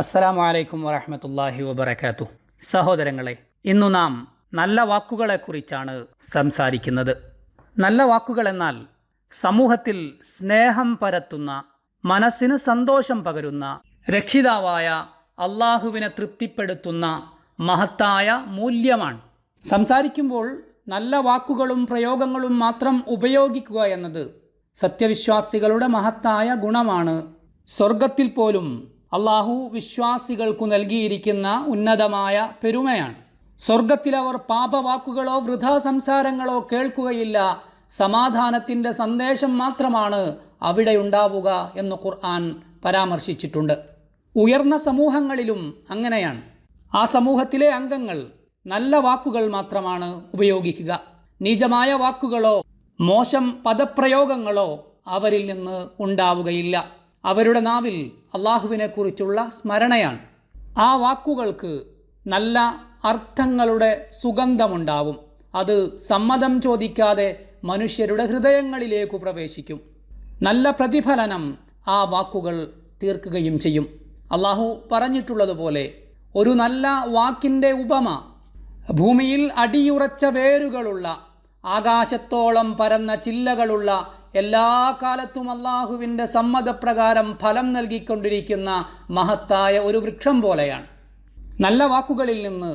അസ്സലാമു അലൈക്കും വറഹമത്തല്ലാഹി വബർക്കാത്തു സഹോദരങ്ങളെ ഇന്നു നാം നല്ല വാക്കുകളെക്കുറിച്ചാണ് സംസാരിക്കുന്നത്. നല്ല വാക്കുകൾ എന്നാൽ സമൂഹത്തിൽ സ്നേഹം പരത്തുന്ന മനസ്സിന് സന്തോഷം പകരുന്ന രക്ഷിതാവായ അള്ളാഹുവിനെ തൃപ്തിപ്പെടുത്തുന്ന മഹത്തായ മൂല്യമാണ്. സംസാരിക്കുമ്പോൾ നല്ല വാക്കുകളും പ്രയോഗങ്ങളും മാത്രം ഉപയോഗിക്കുക എന്നത് സത്യവിശ്വാസികളുടെ മഹത്തായ ഗുണമാണ്. സ്വർഗത്തിൽ പോലും അള്ളാഹു വിശ്വാസികൾക്കു നൽകിയിരിക്കുന്ന ഉന്നതമായ പെരുമയാണ്. സ്വർഗത്തിൽ അവർ പാപവാക്കുകളോ വൃഥാ സംസാരങ്ങളോ കേൾക്കുകയില്ല. സമാധാനത്തിന്റെ സന്ദേശം മാത്രമാണ് അവിടെ ഉണ്ടാവുക എന്ന് ഖുർആൻ പരാമർശിച്ചിട്ടുണ്ട്. ഉയർന്ന സമൂഹങ്ങളിലും അങ്ങനെയാണ്. ആ സമൂഹത്തിലെ അംഗങ്ങൾ നല്ല വാക്കുകൾ മാത്രമാണ് ഉപയോഗിക്കുക. നീചമായ വാക്കുകളോ മോശം പദപ്രയോഗങ്ങളോ അവരിൽ നിന്ന് ഉണ്ടാവുകയില്ല. അവരുടെ നാവിൽ അള്ളാഹുവിനെക്കുറിച്ചുള്ള സ്മരണയാണ്. ആ വാക്കുകൾക്ക് നല്ല അർത്ഥങ്ങളുടെ സുഗന്ധമുണ്ടാവും. അത് സമ്മതം ചോദിക്കാതെ മനുഷ്യരുടെ ഹൃദയങ്ങളിലേക്ക് പ്രവേശിക്കും. നല്ല പ്രതിഫലനം ആ വാക്കുകൾ തീർക്കുകയും ചെയ്യും. അള്ളാഹു പറഞ്ഞിട്ടുള്ളതുപോലെ ഒരു നല്ല വാക്കിന്റെ ഉപമ ഭൂമിയിൽ അടിയുറച്ച വേരുകളുള്ള ആകാശത്തോളം പരന്ന ചില്ലകളുള്ള എല്ലാ കാലത്തും അള്ളാഹുവിന്റെ സമ്മതപ്രകാരം ഫലം നൽകിക്കൊണ്ടിരിക്കുന്ന മഹത്തായ ഒരു വൃക്ഷം പോലെയാണ്. നല്ല വാക്കുകളിൽ നിന്ന്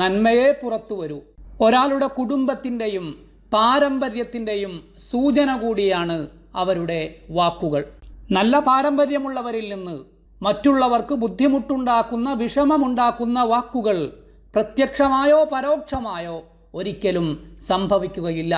നന്മയെ പുറത്തു വരൂ. ഒരാളുടെ കുടുംബത്തിന്റെയും പാരമ്പര്യത്തിന്റെയും സൂചന കൂടിയാണ് അവരുടെ വാക്കുകൾ. നല്ല പാരമ്പര്യമുള്ളവരിൽ നിന്ന് മറ്റുള്ളവർക്ക് ബുദ്ധിമുട്ടുണ്ടാക്കുന്ന വിഷമമുണ്ടാക്കുന്ന വാക്കുകൾ പ്രത്യക്ഷമായോ പരോക്ഷമായോ ഒരിക്കലും സംഭവിക്കുകയില്ല.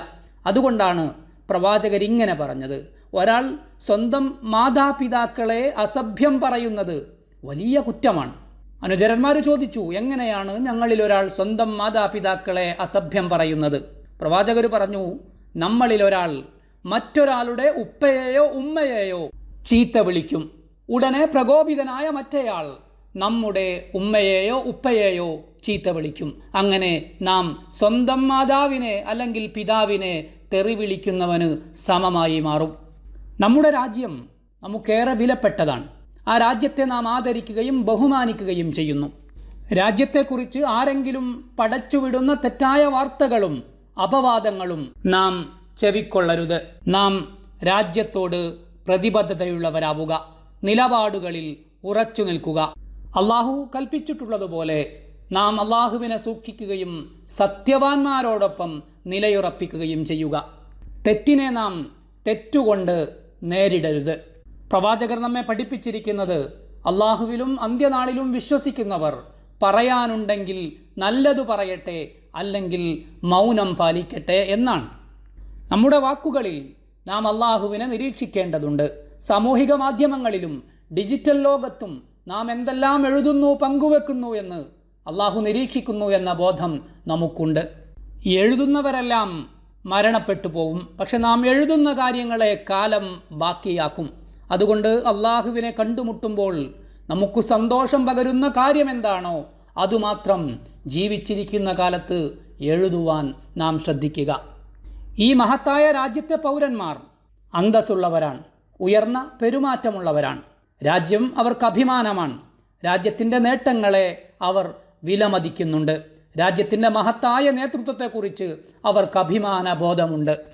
അതുകൊണ്ടാണ് പ്രവാചകരിങ്ങനെ പറഞ്ഞത്. ഒരാൾ സ്വന്തം മാതാപിതാക്കളെ അസഭ്യം പറയുന്നത് വലിയ കുറ്റമാണ്. അനുചരന്മാർ ചോദിച്ചു എങ്ങനെയാണ് ഞങ്ങളിൽ ഒരാൾ സ്വന്തം മാതാപിതാക്കളെ അസഭ്യം പറയുന്നത്? പ്രവാചകർ പറഞ്ഞു നമ്മളിൽ ഒരാൾ മറ്റൊരാളുടെ ഉപ്പയെയോ ഉമ്മയെയോ ചീത്ത വിളിക്കും. ഉടനെ പ്രകോപിതനായ മറ്റേയാൾ നമ്മുടെ ഉമ്മയെയോ ഉപ്പയെയോ ചീത്ത വിളിക്കും. അങ്ങനെ നാം സ്വന്തം മാതാവിനെ അല്ലെങ്കിൽ പിതാവിനെ തെറി വിളിക്കുന്നവന് സമമായി മാറും. നമ്മുടെ രാജ്യം നമുക്കേറെ വിലപ്പെട്ടതാണ്. ആ രാജ്യത്തെ നാം ആദരിക്കുകയും ബഹുമാനിക്കുകയും ചെയ്യുന്നു. രാജ്യത്തെക്കുറിച്ച് ആരെങ്കിലും പടച്ചുവിടുന്ന തെറ്റായ വാർത്തകളും അപവാദങ്ങളും നാം ചെവിക്കൊള്ളരുത്. നാം രാജ്യത്തോട് പ്രതിബദ്ധതയുള്ളവരാവുക. നിലപാടുകളിൽ ഉറച്ചു നിൽക്കുക. അള്ളാഹു കൽപ്പിച്ചിട്ടുള്ളതുപോലെ നാം അള്ളാഹുവിനെ സൂക്ഷിക്കുകയും സത്യവാന്മാരോടൊപ്പം നിലയുറപ്പിക്കുകയും ചെയ്യുക. തെറ്റിനെ നാം തെറ്റുകൊണ്ട് നേരിടരുത്. പ്രവാചകർ നമ്മെ പഠിപ്പിച്ചിരിക്കുന്നത് അള്ളാഹുവിലും അന്ത്യനാളിലും വിശ്വസിക്കുന്നവർ പറയാനുണ്ടെങ്കിൽ നല്ലത് പറയട്ടെ അല്ലെങ്കിൽ മൗനം പാലിക്കട്ടെ എന്നാണ്. നമ്മുടെ വാക്കുകളിൽ നാം അള്ളാഹുവിനെ നിരീക്ഷിക്കേണ്ടതുണ്ട്. സാമൂഹിക മാധ്യമങ്ങളിലും ഡിജിറ്റൽ ലോകത്തും നാം എന്തെല്ലാം എഴുതുന്നു പങ്കുവെക്കുന്നു എന്ന് അള്ളാഹു നിരീക്ഷിക്കുന്നു എന്ന ബോധം നമുക്കുണ്ട്. എഴുതുന്നവരെല്ലാം മരണപ്പെട്ടു പോവും. പക്ഷെ നാം എഴുതുന്ന കാര്യങ്ങളെ കാലം ബാക്കിയാക്കും. അതുകൊണ്ട് അള്ളാഹുവിനെ കണ്ടുമുട്ടുമ്പോൾ നമുക്ക് സന്തോഷം പകരുന്ന കാര്യം എന്താണോ അതുമാത്രം ജീവിച്ചിരിക്കുന്ന കാലത്ത് എഴുതുവാൻ നാം ശ്രദ്ധിക്കുക. ഈ മഹത്തായ രാജ്യത്തെ പൗരന്മാർ അന്തസ്സുള്ളവരാണ്. ഉയർന്ന പെരുമാറ്റമുള്ളവരാണ്. രാജ്യം അവർക്ക് അഭിമാനമാണ്. രാജ്യത്തിന്റെ നേട്ടങ്ങളെ അവർ വിലമതിക്കുന്നുണ്ട്. രാജ്യത്തിന്റെ മഹത്തായ നേതൃത്വത്തെക്കുറിച്ച് അവർക്ക് അഭിമാന ബോധമുണ്ട്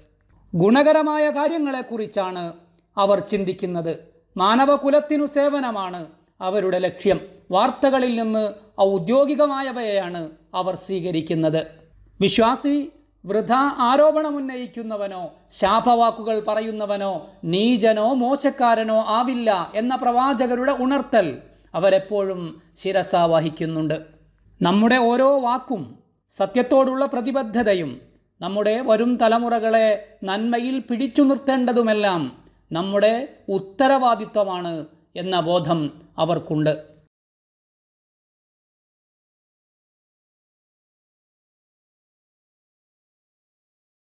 ഗുണകരമായ കാര്യങ്ങളെക്കുറിച്ചാണ് അവർ ചിന്തിക്കുന്നത്. മാനവകുലത്തിനു സേവനമാണ് അവരുടെ ലക്ഷ്യം. വാർത്തകളിൽ നിന്ന് ഔദ്യോഗികമായവയാണ് അവർ സ്വീകരിക്കുന്നത്. വിശ്വാസി വൃഥ ആരോപണമുന്നയിക്കുന്നവനോ ശാപവാക്കുകൾ പറയുന്നവനോ നീചനോ മോശക്കാരനോ ആവില്ല എന്ന പ്രവാചകരുടെ ഉണർത്തൽ അവരെപ്പോഴും ശിരസ വഹിക്കുന്നുണ്ട് നമ്മുടെ ഓരോ വാക്കും സത്യത്തോടുള്ള പ്രതിബദ്ധതയും നമ്മുടെ വരും തലമുറകളെ നന്മയിൽ പിടിച്ചു നിർത്തേണ്ടതുമെല്ലാം നമ്മുടെ ഉത്തരവാദിത്വമാണ് എന്ന ബോധം അവർക്കുണ്ട്.